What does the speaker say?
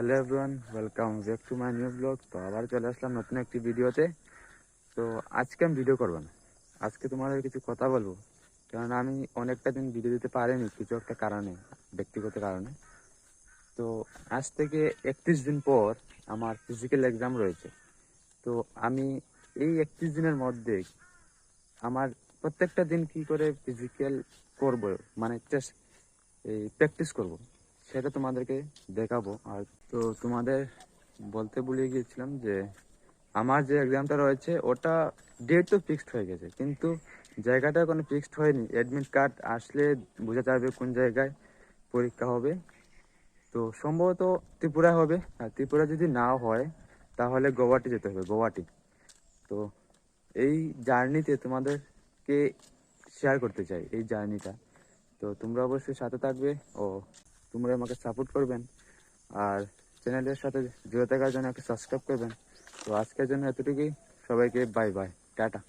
Hello everyone welcome back to my new blog তো আবার চলে আসলাম নতুন একটি ভিডিওতে। তো আজকে আমি ভিডিও করব না। আজকে তোমাদের কিছু কথা বলব। কারণ আমি অনেকটা দিন ভিডিও দিতে পারিনি, কিছু একটা কারণে, ব্যক্তিগত কারণে। তো আজ থেকে একত্রিশ দিন পর আমার ফিজিক্যাল এক্সাম রয়েছে। তো আমি এই একত্রিশ দিনের মধ্যে আমার প্রত্যেকটা দিন কি করে ফিজিক্যাল করব মানে জাস্ট এই প্র্যাকটিস করব। সেটা তোমাদেরকে দেখাবো। আর তো তোমাদের বলতে ভুলে গিয়েছিলাম যে, আমার যে এক্সামটা রয়েছে, ওটা ডেট তো ফিক্সড হয়ে গেছে। কিন্তু জায়গাটা কোনো ফিক্সড হয়নি। অ্যাডমিট কার্ড আসলে বোঝা যাবে কোন জায়গায় পরীক্ষা হবে। তো সম্ভবত ত্রিপুরা হবে। আর ত্রিপুরা যদি নাও হয়, তাহলে গোয়াটি যেতে হবে গোয়াটি তো এই জার্নিতে তোমাদেরকে শেয়ার করতে চাই, এই জার্নিটা তো তোমরা অবশ্যই সাথে থাকবে ও তোমরা আমাকে সাপোর্ট করবেন। আর চ্যানেলের সাথে জুড়ে থাকার জন্য একটা সাবস্ক্রাইব করবেন। তো আজকের জন্য এতটুকুই। সবাইকে বাই বাই টাটা।